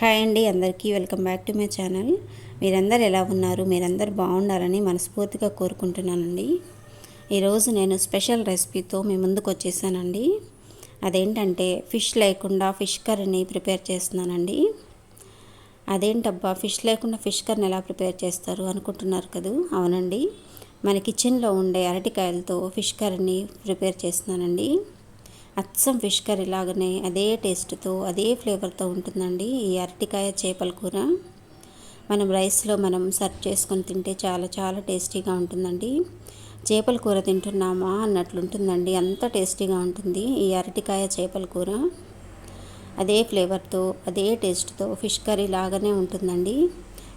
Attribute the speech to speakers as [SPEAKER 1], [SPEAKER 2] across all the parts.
[SPEAKER 1] Hi అండి అందరికీ welcome back to my channel. మీరందరు ఎలా ఉన్నారు? మీరందరు బాగుండాలని మనస్ఫూర్తిగా కోరుకుంటున్నానండి. ఈరోజు నేను స్పెషల్ రెసిపీతో మీ ముందుకు వచ్చేసానండి. అదేంటంటే ఫిష్ లేకుండా ఫిష్ కర్రీని ప్రిపేర్ చేస్తున్నానండి. అదేంటబ్బా ఫిష్ లేకుండా ఫిష్ కర్రీని ఎలా ప్రిపేర్ చేస్తారు అనుకుంటున్నారు కదా? అవునండి. మన కిచెన్లో ఉండే అరటికాయలతో ఫిష్ కర్రీని ప్రిపేర్ చేస్తున్నానండి. అచ్చం ఫిష్ కర్రీ లాగానే అదే టేస్ట్తో అదే ఫ్లేవర్తో ఉంటుందండి ఈ అరటికాయ చేపల కూర. మనం రైస్లో మనం సర్వ్ చేసుకొని తింటే చాలా చాలా టేస్టీగా ఉంటుందండి. చేపల కూర తింటున్నామా అన్నట్లుంటుందండి. అంత టేస్టీగా ఉంటుంది ఈ అరటికాయ చేపల కూర. అదే ఫ్లేవర్తో అదే టేస్ట్తో ఫిష్ కర్రీ లాగానే ఉంటుందండి.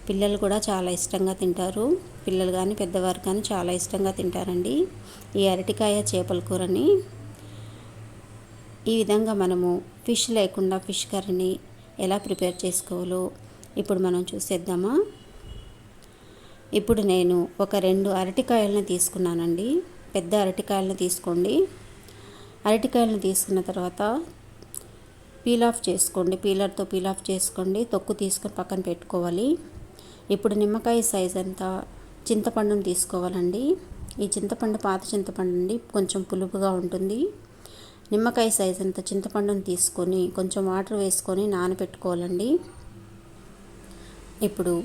[SPEAKER 1] పిల్లలు కూడా చాలా ఇష్టంగా తింటారు. పిల్లలు కానీ పెద్దవారు కానీ చాలా ఇష్టంగా తింటారండి ఈ అరటికాయ చేపల కూరని. ఈ విధంగా మనము ఫిష్ లేకుండా ఫిష్ కర్రీని ఎలా ప్రిపేర్ చేసుకోవాలో ఇప్పుడు మనం చూసేద్దామా? ఇప్పుడు నేను ఒక రెండు అరటికాయలను తీసుకున్నానండి. పెద్ద అరటికాయలను తీసుకోండి. అరటికాయలను తీసుకున్న తర్వాత పీల్ ఆఫ్ చేసుకోండి. పీలర్తో పీల్ ఆఫ్ చేసుకోండి. తొక్కు తీసుకొని పక్కన పెట్టుకోవాలి. ఇప్పుడు నిమ్మకాయ సైజ్ అంతా చింతపండును తీసుకోవాలండి. ఈ చింతపండు పాత చింతపండు అండి కొంచెం పులుపుగా ఉంటుంది. నిమ్మకాయ సైజ్ అంత చింతపండును తీసుకొని కొంచెం వాటర్ వేసుకొని నానబెట్టుకోవాలండి ఇప్పుడు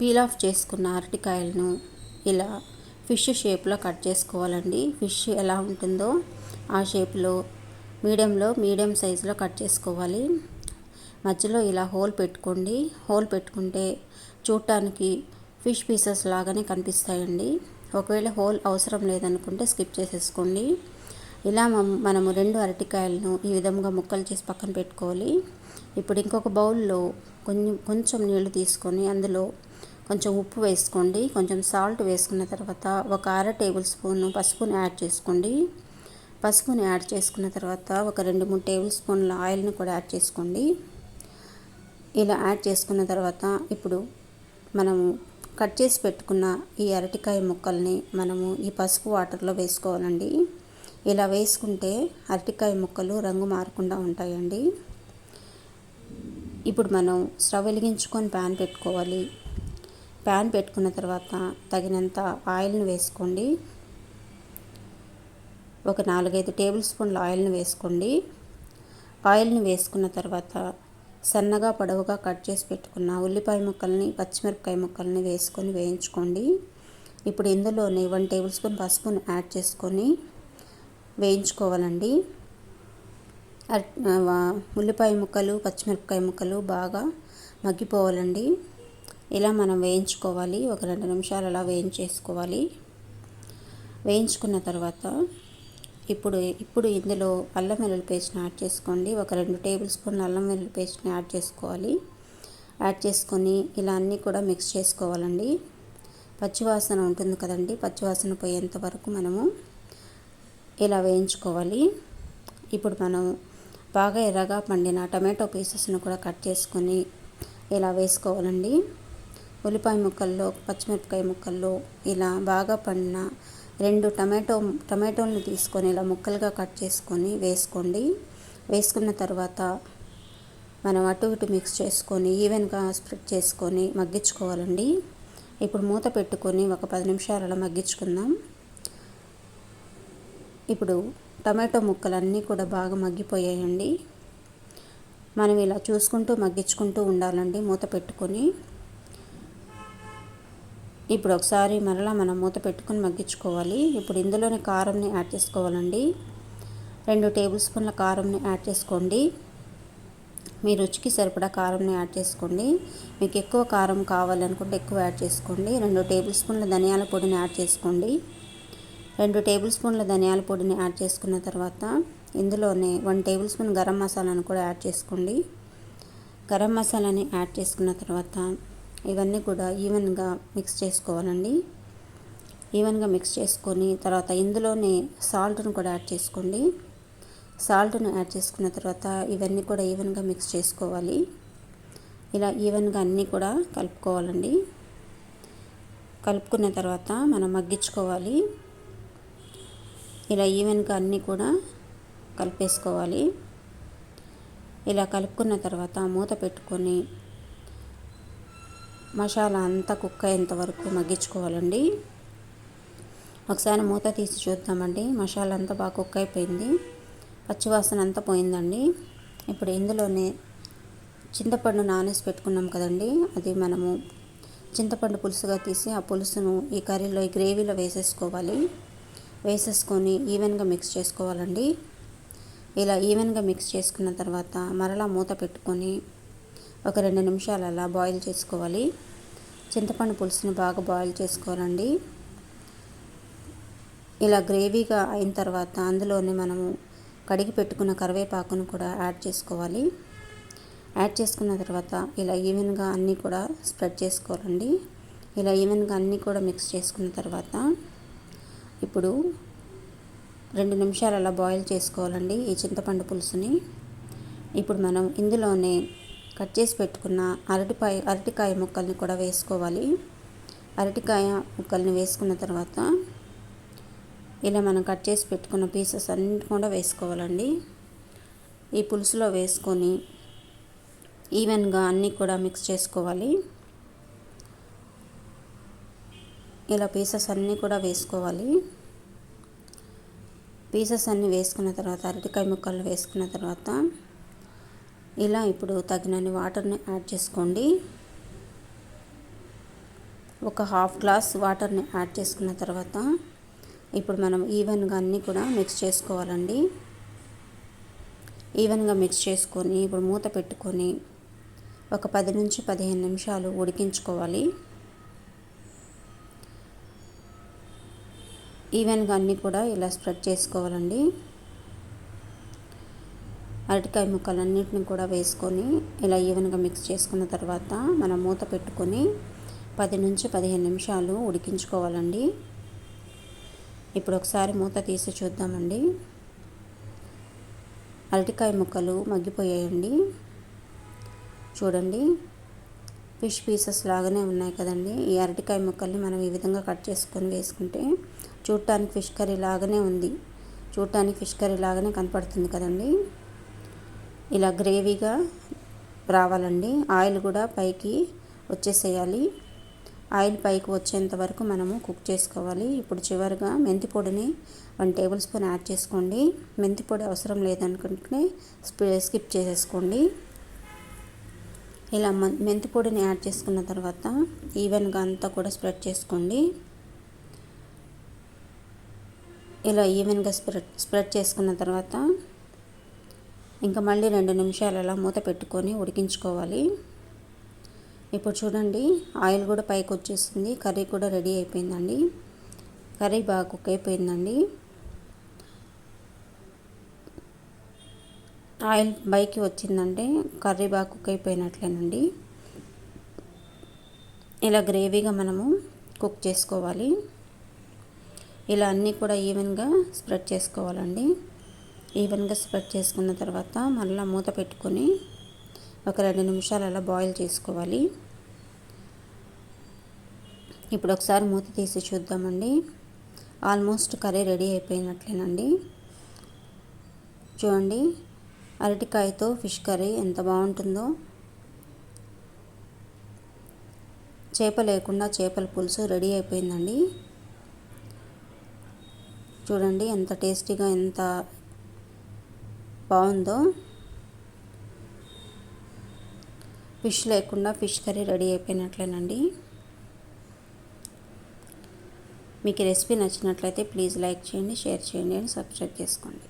[SPEAKER 1] పీల్ ఆఫ్ చేసుకున్న అరటికాయలను ఇలా ఫిష్ షేప్లో కట్ చేసుకోవాలండి. ఫిష్ ఎలా ఉంటుందో ఆ షేప్లో మీడియంలో మీడియం సైజులో కట్ చేసుకోవాలి. మధ్యలో ఇలా హోల్ పెట్టుకోండి. హోల్ పెట్టుకుంటే చూడటానికి ఫిష్ పీసెస్ లాగానే కనిపిస్తాయండి. ఒకవేళ హోల్ అవసరం లేదనుకుంటే స్కిప్ చేసేసుకోండి. ఇలా మనము రెండు అరటికాయలను ఈ విధంగా ముక్కలు చేసి పక్కన పెట్టుకోవాలి. ఇప్పుడు ఇంకొక బౌల్లో కొంచెం కొంచెం నీళ్ళు తీసుకొని అందులో కొంచెం ఉప్పు వేసుకోండి. కొంచెం సాల్ట్ వేసుకున్న తర్వాత ఒక అర టేబుల్ స్పూన్ పసుపుని యాడ్ చేసుకోండి. పసుపుని యాడ్ చేసుకున్న తర్వాత ఒక రెండు మూడు టేబుల్ స్పూన్ల ఆయిల్ని కూడా యాడ్ చేసుకోండి. ఇలా యాడ్ చేసుకున్న తర్వాత ఇప్పుడు మనము కట్ చేసి పెట్టుకున్న ఈ అరటికాయ ముక్కల్ని మనము ఈ పసుపు వాటర్లో వేసుకోవాలండి. ఇలా వేసుకుంటే అరటికాయ ముక్కలు రంగు మారకుండా ఉంటాయండి. ఇప్పుడు మనం స్టవ్ వెలిగించుకొని ప్యాన్ పెట్టుకోవాలి. ప్యాన్ పెట్టుకున్న తర్వాత తగినంత ఆయిల్ని వేసుకోండి. ఒక నాలుగైదు టేబుల్ స్పూన్ల ఆయిల్ని వేసుకోండి. ఆయిల్ని వేసుకున్న తర్వాత సన్నగా పొడవుగా కట్ చేసి పెట్టుకున్న ఉల్లిపాయ ముక్కల్ని పచ్చిమిరపకాయ ముక్కల్ని వేసుకొని వేయించుకోండి. ఇప్పుడు ఇందులోనే వన్ టేబుల్ స్పూన్ పసుపుని యాడ్ చేసుకొని వేయించుకోవాలండి. ఉల్లిపాయ ముక్కలు పచ్చిమిరపకాయ ముక్కలు బాగా మగ్గిపోవాలండి. ఇలా మనం వేయించుకోవాలి. ఒక రెండు నిమిషాలు అలా వేయించేసుకోవాలి. వేయించుకున్న తర్వాత ఇప్పుడు ఇప్పుడు ఇందులో అల్లం వెల్లుల్లి పేస్ట్ని యాడ్ చేసుకోండి. ఒక రెండు టేబుల్ స్పూన్ అల్లం వెల్లుల్లి పేస్ట్ని యాడ్ చేసుకోవాలి. యాడ్ చేసుకొని ఇలా అన్నీ కూడా మిక్స్ చేసుకోవాలండి. పచ్చివాసన ఉంటుంది కదండి. పచ్చివాసన పోయేంత వరకు మనము ఇలా వేయించుకోవాలి? ఇప్పుడు మనం బాగా ఎర్రగా పండిన టమాటో పీసెస్ను కూడా కట్ చేసుకొని ఇలా వేసుకోవాలండి? ఉల్లిపాయ ముక్కల్లో పచ్చిమిరపకాయ ముక్కల్లో ఇలా బాగా పండిన రెండు టమాటో టమాటోలను తీసుకొని ఇలా ముక్కలుగా కట్ చేసుకొని వేసుకోండి. వేసుకున్న తర్వాత మనం అటు ఇటు మిక్స్ చేసుకొని ఈవెన్గా స్ప్రెడ్ చేసుకొని మగ్గించుకోవాలండి. ఇప్పుడు మూత పెట్టుకొని ఒక పది నిమిషాలు అలా మగ్గించుకుందాం. ఇప్పుడు టమాటో ముక్కలన్నీ కూడా బాగా మగ్గిపోయాయండి. మనం ఇలా చూసుకుంటూ మగ్గించుకుంటూ ఉండాలండి మూత పెట్టుకొని. ఇప్పుడు ఒకసారి మరలా మనం మూత పెట్టుకొని మగ్గించుకోవాలి. ఇప్పుడు ఇందులోనే కారంని యాడ్ చేసుకోవాలండి. రెండు టేబుల్ స్పూన్ల కారంని యాడ్ చేసుకోండి. మీ రుచికి సరిపడా కారంని యాడ్ చేసుకోండి. మీకు ఎక్కువ కారం కావాలనుకుంటే ఎక్కువ యాడ్ చేసుకోండి. రెండు టేబుల్ స్పూన్ల ధనియాల పొడిని యాడ్ చేసుకోండి. రెండు టేబుల్ స్పూన్ల ధనియాల పొడిని యాడ్ చేసుకున్న తర్వాత ఇందులోనే వన్ టేబుల్ స్పూన్ గరం మసాలాను కూడా యాడ్ చేసుకోండి. గరం మసాలాని యాడ్ చేసుకున్న తర్వాత ఇవన్నీ కూడా ఈవెన్గా మిక్స్ చేసుకోవాలండి. ఈవెన్గా మిక్స్ చేసుకొని తర్వాత ఇందులోనే సాల్ట్ను కూడా యాడ్ చేసుకోండి. సాల్ట్ను యాడ్ చేసుకున్న తర్వాత ఇవన్నీ కూడా ఈవెన్గా మిక్స్ చేసుకోవాలి. ఇలా ఈవెన్గా అన్నీ కూడా కలుపుకోవాలండి. కలుపుకున్న తర్వాత మనం మగ్గించుకోవాలి. ఇలా ఈవెన్గా అన్నీ కూడా కలిపేసుకోవాలి. ఇలా కలుపుకున్న తర్వాత మూత పెట్టుకొని మసాలా అంతా కుక్ అయ్యేంత వరకు మగ్గించుకోవాలండి. ఒకసారి మూత తీసి చూద్దామండి. మసాలా అంతా బాగా కుక్ అయిపోయింది. పచ్చివాసన అంతా పోయిందండి. ఇప్పుడు ఇందులోనే చింతపండు నానేసి పెట్టుకున్నాం కదండి. అది మనము చింతపండు పులుసుగా తీసి ఆ పులుసును ఈ కర్రీలో ఈ గ్రేవీలో వేసేసుకోవాలి. వేసేసుకొని ఈవెన్గా మిక్స్ చేసుకోవాలండి. ఇలా ఈవెన్గా మిక్స్ చేసుకున్న తర్వాత మరలా మూత పెట్టుకొని ఒక రెండు నిమిషాలు అలా బాయిల్ చేసుకోవాలి. చింతపండు పులుసుని బాగా బాయిల్ చేసుకోవాలండి. ఇలా గ్రేవీగా అయిన తర్వాత అందులోనే మనము కడిగి పెట్టుకున్న కరివేపాకును కూడా యాడ్ చేసుకోవాలి. యాడ్ చేసుకున్న తర్వాత ఇలా ఈవెన్గా అన్నీ కూడా స్ప్రెడ్ చేసుకోవాలండి. ఇలా ఈవెన్గా అన్నీ కూడా మిక్స్ చేసుకున్న తర్వాత ఇప్పుడు రెండు నిమిషాలు అలా బాయిల్ చేసుకోవాలండి ఈ చింతపండు పులుసుని. ఇప్పుడు మనం ఇందులోనే కట్ చేసి పెట్టుకున్న అరటిపాయ అరటికాయ ముక్కల్ని కూడా వేసుకోవాలి. అరటికాయ ముక్కల్ని వేసుకున్న తర్వాత ఇలా మనం కట్ చేసి పెట్టుకున్న పీసెస్ అన్నిటి కూడా వేసుకోవాలండి. ఈ పులుసులో వేసుకొని ఈవెన్గా అన్నీ కూడా మిక్స్ చేసుకోవాలి. ఇలా పీసెస్ అన్నీ కూడా వేసుకోవాలి. పీసెస్ అన్నీ వేసుకున్న తర్వాత అరటికాయ ముక్కలు వేసుకున్న తర్వాత ఇలా ఇప్పుడు తగినన్ని వాటర్ని యాడ్ చేసుకోండి. ఒక హాఫ్ గ్లాస్ వాటర్ని యాడ్ చేసుకున్న తర్వాత ఇప్పుడు మనం ఈవెన్గా అన్నీ కూడా మిక్స్ చేసుకోవాలండి. ఈవెన్గా మిక్స్ చేసుకొని ఇప్పుడు మూత పెట్టుకొని ఒక పది నుంచి పదిహేను నిమిషాలు ఉడికించుకోవాలి. ఈవెన్గా అన్నీ కూడా ఇలా స్ప్రెడ్ చేసుకోవాలండి. అరటికాయ ముక్కలన్నింటిని కూడా వేసుకొని ఇలా ఈవెన్గా మిక్స్ చేసుకున్న తర్వాత మనం మూత పెట్టుకొని పది నుంచి పదిహేను నిమిషాలు ఉడికించుకోవాలండి. ఇప్పుడు ఒకసారి మూత తీసి చూద్దామండి. అరటికాయ ముక్కలు మగ్గిపోయాయండి. చూడండి ఫిష్ పీసెస్ లాగానే ఉన్నాయి కదండి. ఈ అరటికాయ ముక్కల్ని మనం ఈ విధంగా కట్ చేసుకొని వేసుకుంటే చూడటానికి ఫిష్ కర్రీ లాగానే ఉంది. చూడటానికి ఫిష్ కర్రీ లాగానే కనపడుతుంది కదండి. ఇలా గ్రేవీగా రావాలండి. ఆయిల్ కూడా పైకి వచ్చేసేయాలి. ఆయిల్ పైకి వచ్చేంత వరకు మనము కుక్ చేసుకోవాలి. ఇప్పుడు చివరిగా మెంతి పొడిని వన్ టేబుల్ స్పూన్ యాడ్ చేసుకోండి. మెంతి పొడి అవసరం లేదనుకుంటే స్కిప్ చేసేసుకోండి. ఇలా మెంతి పొడిని యాడ్ చేసుకున్న తర్వాత ఈవెన్గా అంతా కూడా స్ప్రెడ్ చేసుకోండి. ఇలా ఈవెన్గా స్ప్రెడ్ స్ప్రెడ్ చేసుకున్న తర్వాత ఇంకా మళ్ళీ రెండు నిమిషాలు అలా మూత పెట్టుకొని ఉడికించుకోవాలి. ఇప్పుడు చూడండి ఆయిల్ కూడా పైకి వచ్చేసింది కర్రీ కూడా రెడీ అయిపోయిందండి. కర్రీ బాగా కుక్ అయిపోయిందండి. ఆయిల్ పైకి వచ్చిందంటే కర్రీ బాగా కుక్ అయిపోయినట్లేనండి. ఇలా గ్రేవీగా మనము కుక్ చేసుకోవాలి. ఇలా అన్నీ కూడా ఈవెన్గా స్ప్రెడ్ చేసుకోవాలండి. ఈవెన్గా స్ప్రెడ్ చేసుకున్న తర్వాత మళ్ళీ మూత పెట్టుకొని ఒక రెండు నిమిషాలు అలా బాయిల్ చేసుకోవాలి. ఇప్పుడు ఒకసారి మూత తీసి చూద్దామండి. ఆల్మోస్ట్ కర్రీ రెడీ అయిపోయినట్లేనండి. చూడండి అరటికాయతో ఫిష్ కర్రీ ఎంత బాగుంటుందో. చేప లేకుండా చేపల పులుసు రెడీ అయిపోయిందండి. చూడండి ఎంత టేస్టీగా ఎంత బాగుందో. ఫిష్ లేకుండా ఫిష్ కర్రీ రెడీ అయిపోయినట్లేనండి. మీకు రెసిపీ నచ్చినట్లయితే ప్లీజ్ లైక్ చేయండి షేర్ చేయండి అని సబ్స్క్రైబ్ చేసుకోండి.